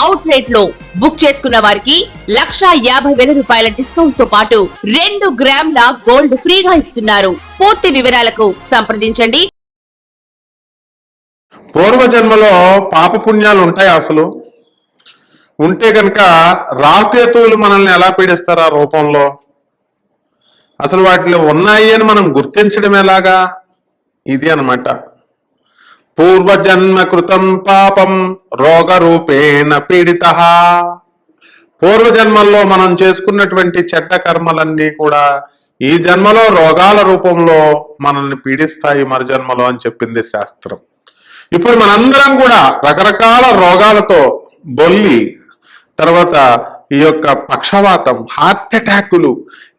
Out రేట్లో book చేసుకున్న వారికి లక్షా యాభై వేల రూపాయల డిస్కౌంట్తో పాటు రెండు గ్రాముల గోల్డ్ ఫ్రీగా ఇస్తున్నారు. పూర్తి వివరాలకు సంప్రదించండి. పూర్వజన్మలో పాపపుణ్యాలు ఉంటాయి అసలు? ఉంటే కనుక రాకేతువులు మనల్ని ఎలా పీడిస్తారు ఆ రూపంలో? అసలు వాటిలో ఉన్నాయి అని మనం గుర్తించడం ఎలాగా? ఇది అన్నమాట. పూర్వజన్మ కృతం పాపం రోగరూపేణ పీడిత. పూర్వజన్మల్లో మనం చేసుకున్నటువంటి చెడ్డ కర్మలన్నీ కూడా ఈ జన్మలో రోగాల రూపంలో మనల్ని పీడిస్తాయి మరుజన్మలో అని చెప్పింది శాస్త్రం. ఇప్పుడు మనందరం కూడా రకరకాల రోగాలతో బొల్లి తర్వాత ఈ యొక్క పక్షవాతం హార్ట్ అటాకులు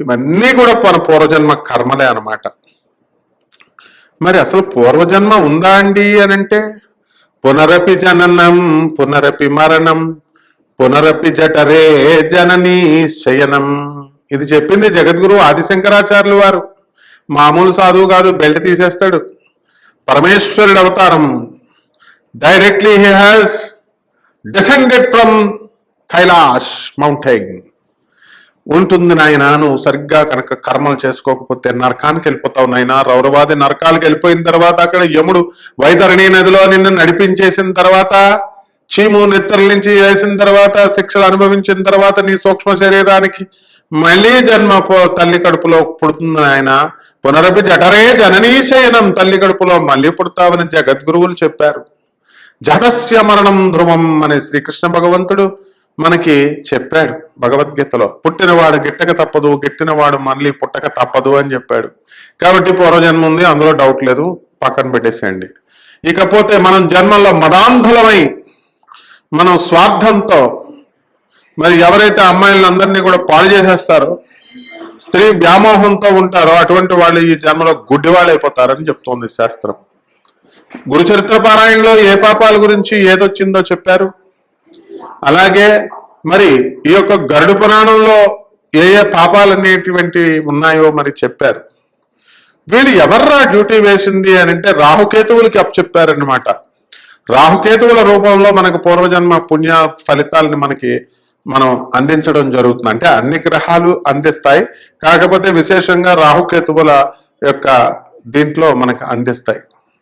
ఇవన్నీ కూడా మన పూర్వజన్మ కర్మలే అనమాట మరి అసలు పూర్వజన్మ ఉందా అండి అని అంటే పునరపి జననం పునరపి మరణం పునరపి జఠరే జననీ శయనం. ఇది చెప్పింది జగద్గురు ఆదిశంకరాచార్యులు వారు. మామూలు సాధువు కాదు బెల్ట్ తీసేస్తాడు. పరమేశ్వరుడు అవతారం. Directly he has descended from Kailash mountain ఉంటుంది నాయన నువ్వు సరిగ్గా కనుక కర్మలు చేసుకోకపోతే నరకానికి వెళ్ళిపోతావు నాయన. రౌరవాది నరకాలకు వెళ్ళిపోయిన తర్వాత అక్కడ యముడు వైతరణి నదిలో నిన్ను నడిపించేసిన తర్వాత చీము నెత్తల నుంచి వేసిన తర్వాత శిక్షలు అనుభవించిన తర్వాత నీ సూక్ష్మ శరీరానికి మళ్ళీ జన్మ తల్లి కడుపులో పుడుతుంది ఆయన పునరపి జఠరే జననీశయనం తల్లి కడుపులో మళ్ళీ పుడతావని జగద్గురువులు చెప్పారు. జగస్య మరణం ధ్రువం అనే శ్రీకృష్ణ భగవంతుడు మనకి చెప్పాడు భగవద్గీతలో పుట్టినవాడు గిట్టక తప్పదు గిట్టినవాడు మళ్ళీ పుట్టక తప్పదు అని చెప్పాడు. కాబట్టి పూర్వజన్మ ఉంది అందులో డౌట్ లేదు పక్కన పెట్టేసేయండి. ఇకపోతే మనం జన్మల్లో మదాంధులమై మనం స్వార్థంతో మరి ఎవరైతే అమ్మాయిలందరినీ కూడా పాడు చేసేస్తారో స్త్రీ వ్యామోహంతో ఉంటారో అటువంటి వాళ్ళు ఈ జన్మలో గుడ్డివాళ్ళు అయిపోతారని చెప్తోంది శాస్త్రం. గురుచరిత్ర పారాయణలో ఏ పాపాల గురించి ఏదొచ్చిందో చెప్పారు? అలాగే మరి ఈ యొక్క గరుడు పురాణంలో ఏ ఏ పాపాలు అనేటువంటి ఉన్నాయో మరి చెప్పారు. వీళ్ళు ఎవర్రా డ్యూటీ వేసింది అని అంటే రాహుకేతువులకి అప్పచెప్పారనమాట రాహుకేతువుల రూపంలో మనకు పూర్వజన్మ పుణ్య ఫలితాలని మనకి మనం అందించడం జరుగుతుంది. అంటే అన్ని గ్రహాలు అందిస్తాయి. కాకపోతే విశేషంగా రాహుకేతువుల యొక్క దీంట్లో మనకి అందిస్తాయి.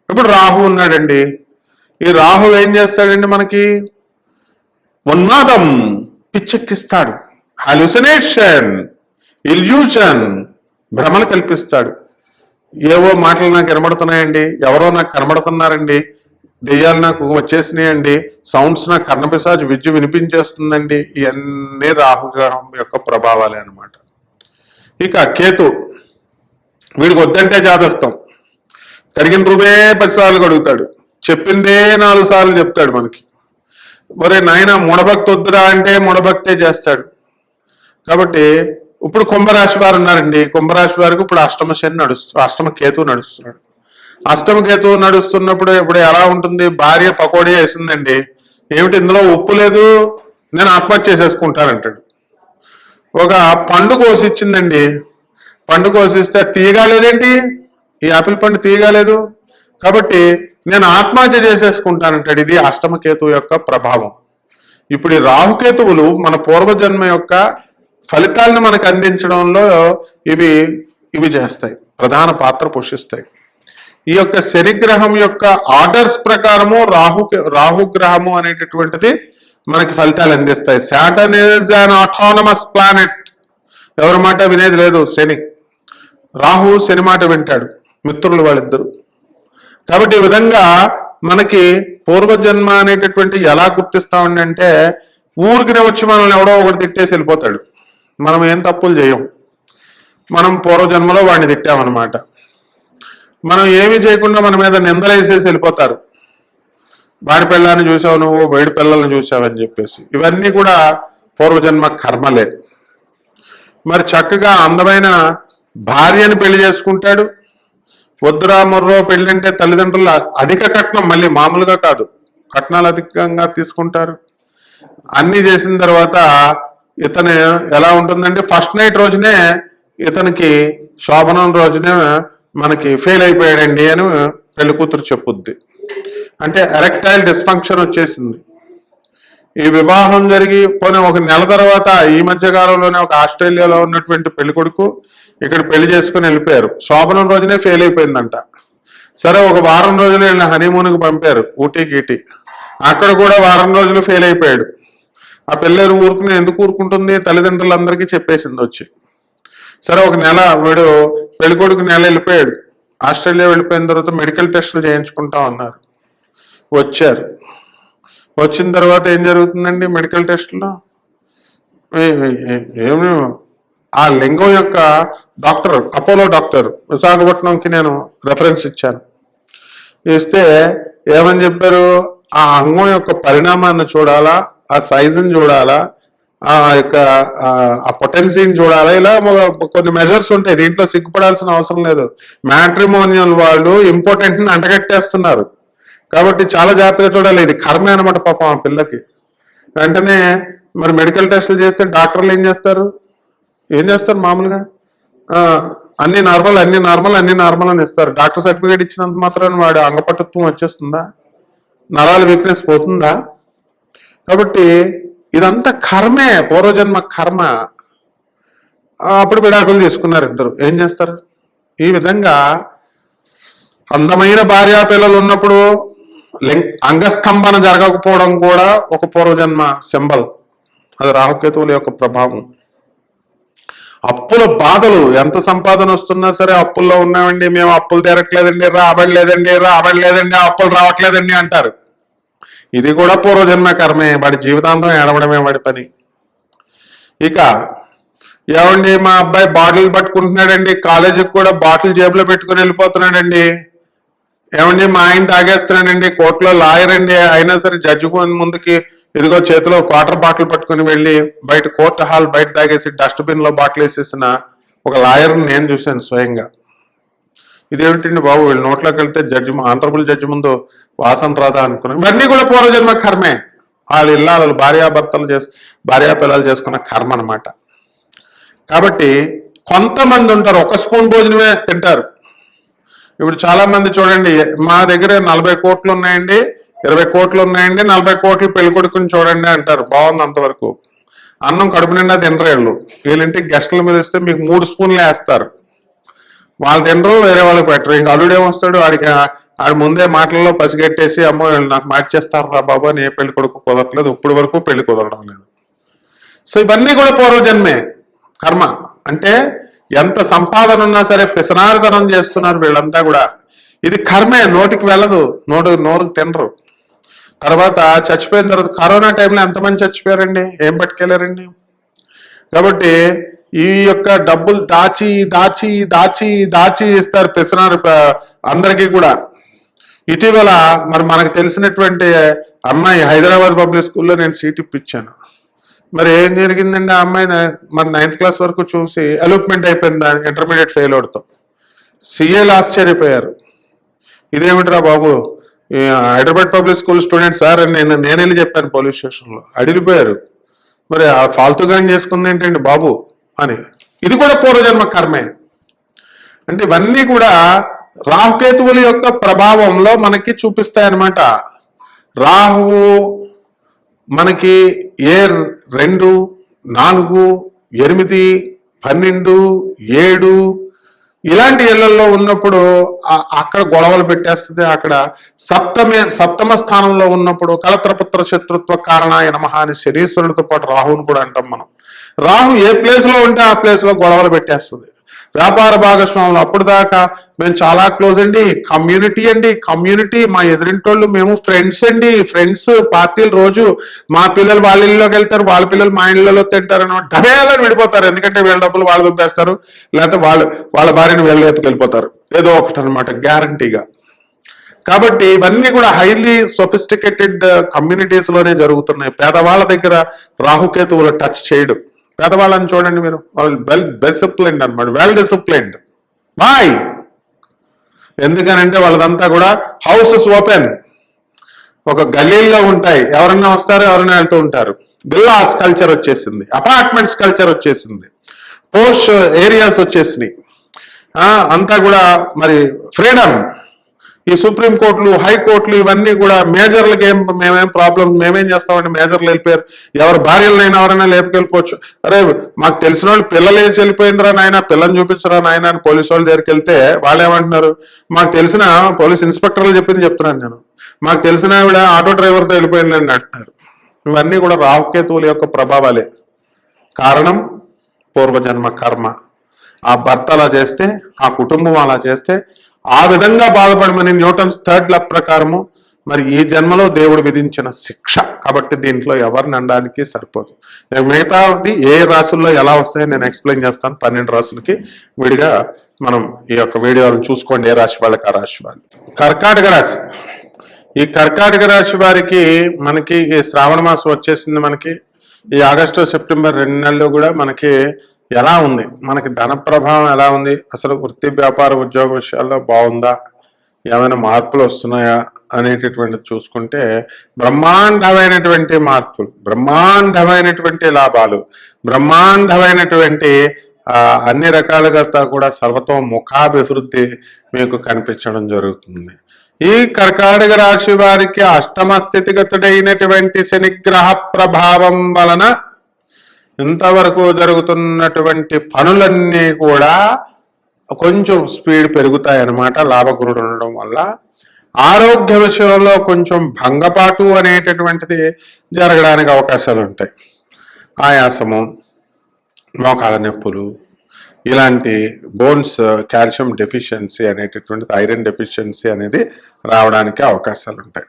ఇప్పుడు రాహు ఉన్నాడండి. ఈ రాహు ఏం చేస్తాడండి మనకి? ఉన్మాదం పిచ్చెక్కిస్తాడు. హాలుసినేషన్ ఇల్యూషన్ భ్రమలు కల్పిస్తాడు. ఏవో మాటలు నాకు వినబడుతున్నాయండి ఎవరో నాకు కనబడుతున్నారండి దెయ్యాలు నాకు వచ్చేసినాయండి సౌండ్స్ నాకు కర్ణపిశాజు విద్య వినిపించేస్తుందండి ఇవన్నీ రాహుగ్రహం యొక్క ప్రభావాలే అన్నమాట. ఇక కేతు వీడికి వద్దంటే జాతస్తాం కడిగిన రూపే పదిసార్లు కడుగుతాడు. చెప్పిందే నాలుగు సార్లు చెప్తాడు మనకి. మరి నాయన ముడభక్తి వద్దురా అంటే ముడభక్తే చేస్తాడు. కాబట్టి ఇప్పుడు కుంభరాశి వారు ఉన్నారండి. కుంభరాశి వారికి ఇప్పుడు అష్టమ శని నడుస్తు అష్టమ కేతు నడుస్తున్నాడు. అష్టమ కేతు నడుస్తున్నప్పుడు ఇప్పుడు ఎలా ఉంటుంది? భార్య పకోడీ వేసిందండి. ఏమిటి? ఇందులో ఉప్పు లేదు నేను ఆత్మహత్య చేసేసుకుంటానంటాడు. ఒక పండు కోసిచ్చిందండి. పండు కోసిస్తే తీయగా లేదేంటి? ఈ ఆపిల్ పండు తీయగా లేదు. కాబట్టి నేను ఆత్మహత్య చేసేసుకుంటానంటాడు. ఇది అష్టమకేతు యొక్క ప్రభావం. ఇప్పుడు ఈ రాహుకేతువులు మన పూర్వజన్మ యొక్క ఫలితాలను మనకు అందించడంలో ఇవి ఇవి చేస్తాయి. ప్రధాన పాత్ర పోషిస్తాయి. ఈ యొక్క శనిగ్రహం యొక్క ఆర్డర్స్ ప్రకారము రాహు రాహుగ్రహము అనేటటువంటిది మనకి ఫలితాలు అందిస్తాయి. Satan is an autonomous planet ఎవరి మాట వినేది లేదు. శని. రాహు శని మాట వింటాడు. మిత్రులు వాళ్ళిద్దరు. కాబట్టి ఈ విధంగా మనకి పూర్వజన్మ అనేటటువంటి ఎలా గుర్తిస్తామండి అంటే ఊరికినే వచ్చి మనల్ని ఎవడో ఒకటి తిట్టేసి వెళ్ళిపోతాడు. మనం ఏం తప్పులు చేయం? మనం పూర్వజన్మలో వాడిని తిట్టామన్నమాట. మనం ఏమీ చేయకుండా మన మీద నిందలేసేసి వెళ్ళిపోతారు. వాడి పిల్లల్ని చూసావు నువ్వు వేడి పిల్లల్ని చూసావని చెప్పేసి. ఇవన్నీ కూడా పూర్వజన్మ కర్మలే. మరి చక్కగా అందమైన భార్యని పెళ్ళి చేసుకుంటాడు. వద్దురా మొర్రో పెళ్ళంటే అంటే తల్లిదండ్రులు అధిక కట్నం మళ్ళీ మామూలుగా కాదు. కట్నాలు అధికంగా తీసుకుంటారు. అన్ని చేసిన తర్వాత ఇతను ఎలా ఉంటుందంటే ఫస్ట్ నైట్ రోజునే ఇతనికి శోభనం రోజునే మనకి ఫెయిల్ అయిపోయాడండి అని పెళ్ళి కూతురు చెప్పుద్ది. అంటే ఎరెక్టైల్ డిస్ఫంక్షన్ వచ్చేసింది. ఈ వివాహం జరిగి పోనీ ఒక నెల తర్వాత ఈ మధ్య కాలంలోనే ఒక ఆస్ట్రేలియాలో ఉన్నటువంటి పెళ్ళి కొడుకు ఇక్కడ పెళ్ళి చేసుకుని వెళ్ళిపోయారు. శోభనం రోజునే ఫెయిల్ అయిపోయిందంట. సరే ఒక వారం రోజులు వీళ్ళని హనీమూన్కి పంపారు ఊటీ గీటీ. అక్కడ కూడా వారం రోజులు ఫెయిల్ అయిపోయాడు. ఆ పిల్లేరు ఊరుకుని ఎందుకు ఊరుకుంటుంది? తల్లిదండ్రులందరికీ చెప్పేసింది వచ్చి. సరే ఒక నెల వీడు పెళ్ళికొడుకు నెల వెళ్ళిపోయాడు. ఆస్ట్రేలియా వెళ్ళిపోయిన తర్వాత మెడికల్ టెస్టులు చేయించుకుంటా ఉన్నారు వచ్చారు. వచ్చిన తర్వాత ఏం జరుగుతుందండి మెడికల్ టెస్ట్లో ఏమి ఆ లింగం యొక్క డాక్టర్ అపోలో డాక్టర్ విశాఖపట్నంకి నేను రెఫరెన్స్ ఇచ్చాను. ఇస్తే ఏమని చెప్పారు? ఆ అంగం యొక్క పరిణామాన్ని చూడాలా? ఆ సైజుని చూడాలా? ఆ యొక్క ఆ- పొటెన్సీని చూడాలా? ఇలా కొన్ని మెజర్స్ ఉంటాయి. దీంట్లో సిగ్గుపడాల్సిన అవసరం లేదు. మ్యాట్రిమోనియల్ వాళ్ళు ఇంపార్టెంట్ని అంటగట్టేస్తున్నారు. కాబట్టి చాలా జాగ్రత్తగా చూడాలి. ఇది కర్మే అనమాట పాపం ఆ పిల్లకి. వెంటనే మరి మెడికల్ టెస్టులు చేస్తే డాక్టర్లు ఏం చేస్తారు? ఏం చేస్తారు మామూలుగా? అన్ని నార్మల్ అన్ని నార్మల్ అన్ని నార్మల్ అని ఇస్తారు. డాక్టర్ సర్టిఫికేట్ ఇచ్చినంత మాత్రాన వాడు అంగపటత్వం వచ్చేస్తుందా? నరాల వీక్నెస్ పోతుందా? కాబట్టి ఇదంతా కర్మే పూర్వజన్మ కర్మ. అప్పుడు విడాకులు తీసుకున్నారు ఇద్దరు. ఏం చేస్తారు? ఈ విధంగా అందమైన భార్యా పిల్లలు ఉన్నప్పుడు అంగస్తంభన జరగకపోవడం కూడా ఒక పూర్వజన్మ సింబల్. అది రాహుకేతువుల యొక్క ప్రభావం. అప్పుల బాధలు ఎంత సంపాదన వస్తున్నా సరే అప్పుల్లో ఉన్నామండి మేము అప్పులు తీరట్లేదండి రాబడలేదండి రాబడలేదండి అప్పులు రావట్లేదండి అంటారు. ఇది కూడా పూర్వజన్మ కర్మే వాడి జీవితాంతం ఏడవడమే వాడి పని. ఇక ఏమండి మా అబ్బాయి బాటిల్ పట్టుకుంటున్నాడండి కాలేజీకి కూడా బాటిల్ జేబులో పెట్టుకుని వెళ్ళిపోతున్నాడండి. ఏమండి మా ఆయన తాగేస్తున్నాడండి కోర్టులో లాయర్ అండి అయినా సరే జడ్జి ముందుకి ఇదిగో చేతిలో క్వార్టర్ బాటిల్ పట్టుకుని వెళ్ళి బయట కోర్టు హాల్ బయట తాగేసి డస్ట్బిన్లో బాటిల్ వేసేసిన ఒక లాయర్ నేను చూశాను స్వయంగా. ఇదేమిటండి బాబు? వీళ్ళు నోట్లోకి వెళ్తే జడ్జి ఆనరబుల్ జడ్జి ముందు వాసన రాదా అనుకున్నాను ఇవన్నీ కూడా పూర్వజన్మ కర్మే. వాళ్ళు ఇల్లాలు భార్యాభర్తలు చేసు భార్యా పిల్లలు చేసుకున్న కర్మ అన్నమాట. కాబట్టి కొంతమంది ఉంటారు ఒక స్పూన్ భోజనమే తింటారు. ఇప్పుడు చాలా మంది చూడండి మా దగ్గర నలభై కోట్లు ఉన్నాయండి ఇరవై కోట్లు ఉన్నాయండి నలభై కోట్లు పెళ్ళి కొడుకుని చూడండి అంటారు. బాగుంది అంతవరకు. అన్నం కడుపు నిండా తినరు వీళ్ళు. వీళ్ళంటికి గెస్టులు మీద వస్తే మీకు మూడు స్పూన్లు వేస్తారు. వాళ్ళు తినరు వేరే వాళ్ళకి పెట్టరు. ఇంకా అల్లుడు ఏమొస్తాడు? వాడికి ఆ- ఆడి ముందే మాటల్లో పసిగట్టేసి అమ్మో నాకు మార్చేస్తారు రా బాబు? అని ఏ పెళ్ళి కొడుకు కుదరట్లేదు. ఇప్పుడు వరకు పెళ్ళి కుదరడం లేదు. సో ఇవన్నీ కూడా పూర్వజన్మే. కర్మ. అంటే ఎంత సంపాదన ఉన్నా సరే పిసనారితనం చేస్తున్నారు వీళ్ళంతా కూడా. ఇది కర్మే. నోటికి వెళ్ళదు. నోటు నోరుకు తినరు. తర్వాత చచ్చిపోయిన తర్వాత కరోనా టైంలో ఎంతమంది చచ్చిపోయారండి? ఏం పట్టుకెళ్ళారండి? కాబట్టి ఈ యొక్క డబ్బులు దాచి దాచి దాచి దాచి ఇస్తారు పిసనారు అందరికీ కూడా. ఇటీవల మరి మనకు తెలిసినటువంటి అమ్మాయి హైదరాబాద్ పబ్లిక్ స్కూల్లో నేను సీట్ ఇప్పించాను. మరి ఏం జరిగిందండి ఆ అమ్మాయి మరి నైన్త్ క్లాస్ వరకు చూసి అలూప్మెంట్ అయిపోయింది ఇంటర్మీడియట్ ఫెయిల్ అవడంతో సీఏలు ఆశ్చర్యపోయారు. ఇదేమిట్రా బాబు? Hyderabad public school student sir అని నేను నేను వెళ్ళి చెప్పాను పోలీస్ స్టేషన్లో. అడిగిపోయారు. మరి ఆ ఫాల్తుగా చేసుకుంది ఏంటండి బాబు అని. ఇది కూడా పూర్వజన్మ కర్మే. అంటే ఇవన్నీ కూడా రాహుకేతువుల యొక్క ప్రభావంలో మనకి చూపిస్తాయన్నమాట. రాహువు మనకి ఏ రెండు నాలుగు ఎనిమిది పన్నెండు ఏడు ఇలాంటి ఇళ్ళలో ఉన్నప్పుడు అక్కడ గొడవలు పెట్టేస్తుంది అక్కడ సప్తమే సప్తమ స్థానంలో ఉన్నప్పుడు కలత్రపుత్ర శత్రుత్వ కారణాయ నమహ అని శనీశ్వరుడితో పాటు రాహువుని కూడా అంటాం మనం. రాహు ఏ ప్లేస్లో ఉంటే ఆ ప్లేస్లో గొడవలు పెట్టేస్తుంది. వ్యాపార భాగస్వాములు అప్పుడు దాకా మేము చాలా క్లోజ్ అండి కమ్యూనిటీ అండి కమ్యూనిటీ మా ఎదురింటోళ్ళు మేము ఫ్రెండ్స్ అండి ఫ్రెండ్స్ పార్టీలు రోజు మా పిల్లలు వాళ్ళ ఇళ్ళలోకి వెళ్తారు వాళ్ళ పిల్లలు మా ఇళ్ళలో తింటారు అని డబేలని విడిపోతారు ఎందుకంటే వీళ్ళ డబ్బులు వాళ్ళు దుబ్బేస్తారు లేకపోతే వాళ్ళు వాళ్ళ భార్యను వీళ్ళ వైపుకి వెళ్ళిపోతారు. ఏదో ఒకటి అనమాట గ్యారంటీగా కాబట్టి ఇవన్నీ కూడా హైలీ సొఫిస్టికేటెడ్ కమ్యూనిటీస్లోనే జరుగుతున్నాయి. పేదవాళ్ళ దగ్గర రాహుకేతువులు టచ్ చేయడం. పేదవాళ్ళని చూడండి మీరు. వాళ్ళు వెల్ డిసిప్లిన్డ్ అనమాట వెల్ డిసిప్లిన్డ్ బాయ్ ఎందుకనంటే వాళ్ళదంతా కూడా హౌసెస్ ఓపెన్ ఒక గలీల్లో ఉంటాయి. ఎవరన్నా వస్తారు ఎవరన్నా వెళ్తూ ఉంటారు. బిల్లాస్ కల్చర్ వచ్చేసింది. అపార్ట్మెంట్స్ కల్చర్ వచ్చేసింది. పోస్ట్ ఏరియాస్ వచ్చేసినాయి. అంతా కూడా మరి ఫ్రీడమ్ ఈ సుప్రీం కోర్టులు హైకోర్టులు ఇవన్నీ కూడా మేజర్లకి ఏం మేమేం ప్రాబ్లం మేమేం చేస్తామంటే మేజర్లు వెళ్ళిపోయారు. ఎవరు భార్యలనైనా ఎవరైనా లేపుకెళ్ళిపోవచ్చు. అరే మాకు తెలిసిన వాళ్ళు పిల్లలు వేసి వెళ్ళిపోయిందిరా నాయన పిల్లని చూపించరా నాయన అని పోలీసు వాళ్ళ దగ్గరికి వెళ్తే వాళ్ళు ఏమంటున్నారు? మాకు తెలిసిన పోలీస్ ఇన్స్పెక్టర్లు చెప్పింది చెప్తున్నాను నేను. మాకు తెలిసిన ఆవిడ ఆటో డ్రైవర్తో వెళ్ళిపోయిందని అంటున్నారు. ఇవన్నీ కూడా రాహుకేతువుల యొక్క ప్రభావాలే. కారణం పూర్వజన్మ కర్మ. ఆ భర్త అలా చేస్తే ఆ కుటుంబం అలా చేస్తే ఆ విధంగా బాధపడమని న్యూటన్స్ థర్డ్ లా ప్రకారము మరి ఈ జన్మలో దేవుడు విధించిన శిక్ష. కాబట్టి దీంట్లో ఎవరిని అనడానికి సరిపోదు. నేను మిగతాది ఏ రాసుల్లో ఎలా వస్తాయో నేను ఎక్స్ప్లెయిన్ చేస్తాను పన్నెండు రాసులకి విడిగా మనం ఈ యొక్క వీడియోలను చూసుకోండి ఏ రాశి వాళ్ళకి ఆ రాశి వాళ్ళు. కర్కాటక రాశి. ఈ కర్కాటక రాశి వారికి మనకి ఈ శ్రావణ మాసం వచ్చేసింది మనకి. ఈ ఆగస్టు సెప్టెంబర్ రెండు నెలలు కూడా మనకి ఎలా ఉంది? మనకి ధన ప్రభావం ఎలా ఉంది? అసలు వృత్తి వ్యాపార ఉద్యోగ విషయాల్లో బాగుందా? ఏమైనా మార్పులు వస్తున్నాయా? అనేటటువంటిది చూసుకుంటే బ్రహ్మాండమైనటువంటి మార్పులు బ్రహ్మాండమైనటువంటి లాభాలు బ్రహ్మాండమైనటువంటి అన్ని రకాలుగా కూడా సర్వతో ముఖాభివృద్ధి మీకు కనిపించడం జరుగుతుంది. ఈ కర్కాటక రాశి వారికి అష్టమ స్థితిగతుడైనటువంటి శనిగ్రహ ప్రభావం వలన ఇంతవరకు జరుగుతున్నటువంటి పనులన్నీ కూడా కొంచెం స్పీడ్ పెరుగుతాయి అన్నమాట లాభగురుడు ఉండడం వల్ల. ఆరోగ్య విషయంలో కొంచెం భంగపాటు అనేటటువంటిది జరగడానికి అవకాశాలు ఉంటాయి ఆయాసము మోకాల నొప్పులు ఇలాంటి బోన్స్ కాల్షియం డెఫిషియన్సీ అనేటటువంటిది ఐరన్ డెఫిషియన్సీ అనేది రావడానికి అవకాశాలు ఉంటాయి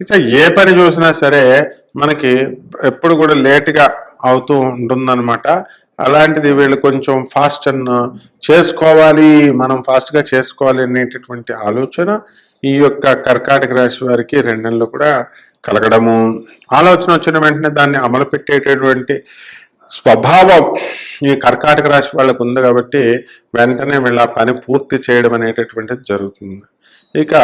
ఇక ఏ పని చూసినా సరే మనకి ఎప్పుడు కూడా లేట్గా అవుతూ ఉంటుందన్నమాట. అలాంటిది వీళ్ళు కొంచెం ఫాస్ట్ అన్న చేసుకోవాలి మనం ఫాస్ట్గా చేసుకోవాలి అనేటటువంటి ఆలోచన ఈ యొక్క కర్కాటక రాశి వారికి రెండు కూడా కలగడము. ఆలోచన వచ్చిన వెంటనే దాన్ని అమలు పెట్టేటటువంటి స్వభావం ఈ కర్కాటక రాశి వాళ్ళకు ఉంది కాబట్టి వెంటనే వీళ్ళ పని పూర్తి చేయడం అనేటటువంటిది జరుగుతుంది. ఇక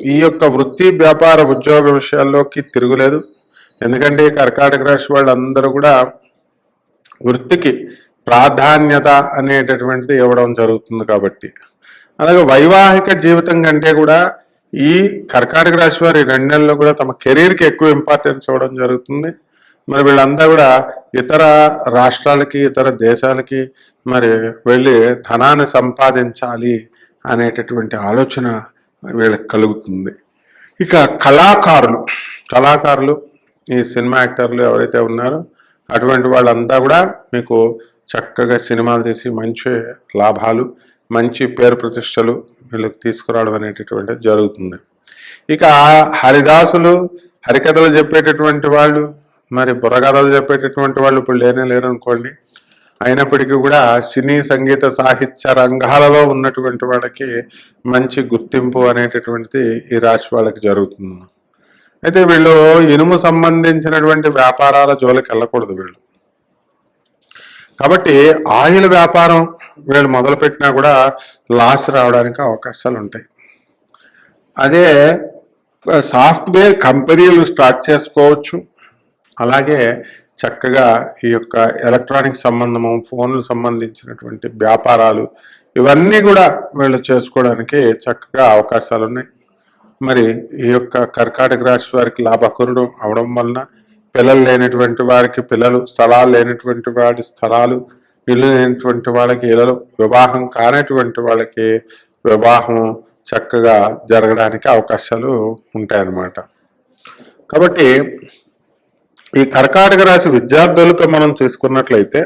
ఈ యొక్క వృత్తి వ్యాపార ఉద్యోగ విషయాల్లోకి తిరుగులేదు. ఎందుకంటే కర్కాటక రాశి వాళ్ళందరూ కూడా వృత్తికి ప్రాధాన్యత అనేటటువంటిది ఇవ్వడం జరుగుతుంది కాబట్టి. అలాగే వైవాహిక జీవితం కంటే కూడా ఈ కర్కాటక రాశి వారి రెండు నెలల్లో కూడా తమ కెరీర్కి ఎక్కువ ఇంపార్టెన్స్ ఇవ్వడం జరుగుతుంది. మరి వీళ్ళంతా కూడా ఇతర రాష్ట్రాలకి ఇతర దేశాలకి మరి వెళ్ళి ధనాన్ని సంపాదించాలి అనేటటువంటి ఆలోచన వీళ్ళకి కలుగుతుంది. ఇక కళాకారులు కళాకారులు ఈ సినిమా యాక్టర్లు ఎవరైతే ఉన్నారో అటువంటి వాళ్ళంతా కూడా మీకు చక్కగా సినిమాలు తీసి మంచి లాభాలు మంచి పేరు ప్రతిష్టలు వీళ్ళకి తీసుకురావడం అనేటటువంటి జరుగుతుంది. ఇక హరిదాసులు హరికథలు చెప్పేటటువంటి వాళ్ళు మరి బుర్రకథలు చెప్పేటటువంటి వాళ్ళు ఇప్పుడు లేనే లేరు అనుకోండి అయినప్పటికీ కూడా సినీ సంగీత సాహిత్య రంగాలలో ఉన్నటువంటి వాళ్ళకి మంచి గుర్తింపు అనేటటువంటిది ఈ రాశి వాళ్ళకి జరుగుతుంది. అయితే వీళ్ళు ఇనుము సంబంధించినటువంటి వ్యాపారాల జోలికి వెళ్ళకూడదు వీళ్ళు. కాబట్టి ఆయిల్ వ్యాపారం వీళ్ళు మొదలుపెట్టినా కూడా లాస్ రావడానికి అవకాశాలు ఉంటాయి. అదే సాఫ్ట్వేర్ కంపెనీలు స్టార్ట్ చేసుకోవచ్చు. అలాగే చక్కగా ఈ యొక్క ఎలక్ట్రానిక్ సంబంధము ఫోన్లు సంబంధించినటువంటి వ్యాపారాలు ఇవన్నీ కూడా వీళ్ళు చేసుకోవడానికి చక్కగా అవకాశాలు ఉన్నాయి. మరి ఈ యొక్క కర్కాటక రాశి వారికి లాభకరుడు అవడం వలన పిల్లలు లేనటువంటి వారికి పిల్లలు స్థలాలు లేనటువంటి వాడి స్థలాలు ఇల్లు లేనటువంటి వాళ్ళకి ఇళ్ళలు వివాహం కానటువంటి వాళ్ళకి వివాహం చక్కగా జరగడానికి అవకాశాలు ఉంటాయన్నమాట. కాబట్టి ఈ కర్కాటక రాశి విద్యార్థులకు మనం తీసుకున్నట్లయితే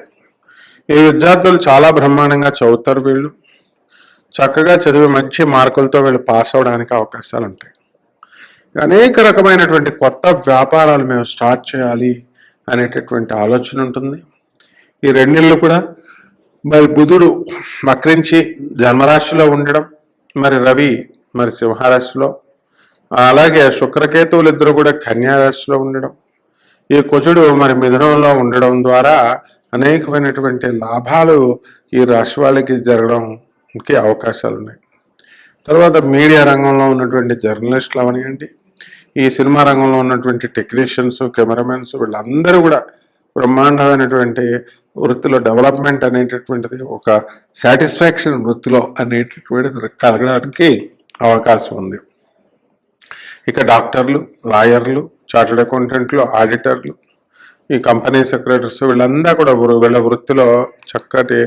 ఈ విద్యార్థులు చాలా బ్రహ్మాండంగా చదువుతారు వీళ్ళు. చక్కగా చదివి మంచి మార్కులతో వీళ్ళు పాస్ అవడానికి అవకాశాలు ఉంటాయి. అనేక రకమైనటువంటి కొత్త వ్యాపారాలు మేము స్టార్ట్ చేయాలి అనేటటువంటి ఆలోచన ఉంటుంది. ఈ రెండిళ్ళు కూడా మరి బుధుడు వక్రించి జన్మరాశిలో ఉండడం మరి రవి మరి సింహరాశిలో అలాగే శుక్రకేతువులు ఇద్దరు కూడా కన్యా రాశిలో ఉండడం ఈ కుజుడు మరి మిథునంలో ఉండడం ద్వారా అనేకమైనటువంటి లాభాలు ఈ రాశి వాళ్ళకి జరగడంకి అవకాశాలు ఉన్నాయి తర్వాత మీడియా రంగంలో ఉన్నటువంటి జర్నలిస్టులు అవనివ్వండి ఈ సినిమా రంగంలో ఉన్నటువంటి టెక్నీషియన్స్ కెమెరామెన్స్ వీళ్ళందరూ కూడా బ్రహ్మాండమైనటువంటి వృత్తిలో డెవలప్మెంట్ అనేటటువంటిది ఒక సాటిస్ఫాక్షన్ వృత్తిలో అనేటటువంటిది కలగడానికి అవకాశం ఉంది. ఇక డాక్టర్లు లాయర్లు చార్టెడ్ అకౌంటెంట్లు ఆడిటర్లు ఈ కంపెనీ సెక్రటరీస్ వీళ్ళందరూ కూడా వీళ్ళ వృత్తిలో చక్కటి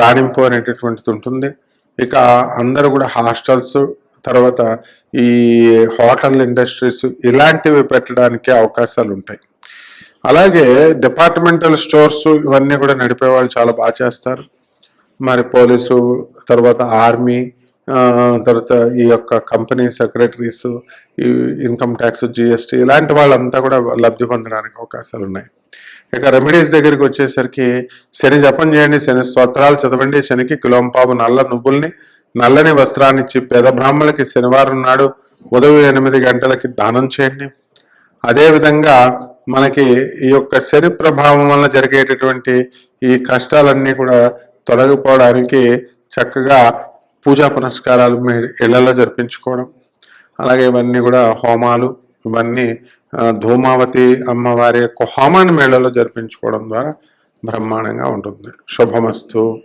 రాణింపు అనేటటువంటిది ఉంటుంది. ఇక అందరూ కూడా హాస్టల్స్ తర్వాత ఈ హోటల్ ఇండస్ట్రీస్ ఇలాంటివి పెట్టడానికి అవకాశాలు ఉంటాయి. అలాగే డిపార్ట్మెంటల్ స్టోర్స్ ఇవన్నీ కూడా నడిపే వాళ్ళు చాలా బాగా చేస్తారు. మరి పోలీసు తర్వాత ఆర్మీ తర్వాత ఈ యొక్క కంపెనీ సెక్రటరీస్ ఈ ఇన్కమ్ ట్యాక్స్ జిఎస్టీ ఇలాంటి వాళ్ళంతా కూడా లబ్ధి పొందడానికి అవకాశాలు ఉన్నాయి. ఇక రెమెడీస్ దగ్గరికి వచ్చేసరికి శని జపం చేయండి శని స్తోత్రాలు చదవండి శనికి కిలోంపావు నల్ల నువ్వుల్ని నల్లని వస్త్రాన్ని ఇచ్చి పేద బ్రాహ్మణులకి శనివారం నాడు ఉదయం ఎనిమిది గంటలకి దానం చేయండి. అదేవిధంగా మనకి ఈ యొక్క శని ప్రభావం వలన జరిగేటటువంటి ఈ కష్టాలన్నీ కూడా తొలగిపోవడానికి చక్కగా పూజా పునస్కారాలు మీ ఇళ్ళలో జరిపించుకోవడం అలాగే ఇవన్నీ కూడా హోమాలు ఇవన్నీ ధూమావతి అమ్మవారి యొక్క హోమాన్ని మేళలో జరిపించుకోవడం ద్వారా బ్రహ్మాండంగా ఉంటుంది. శుభమస్తు.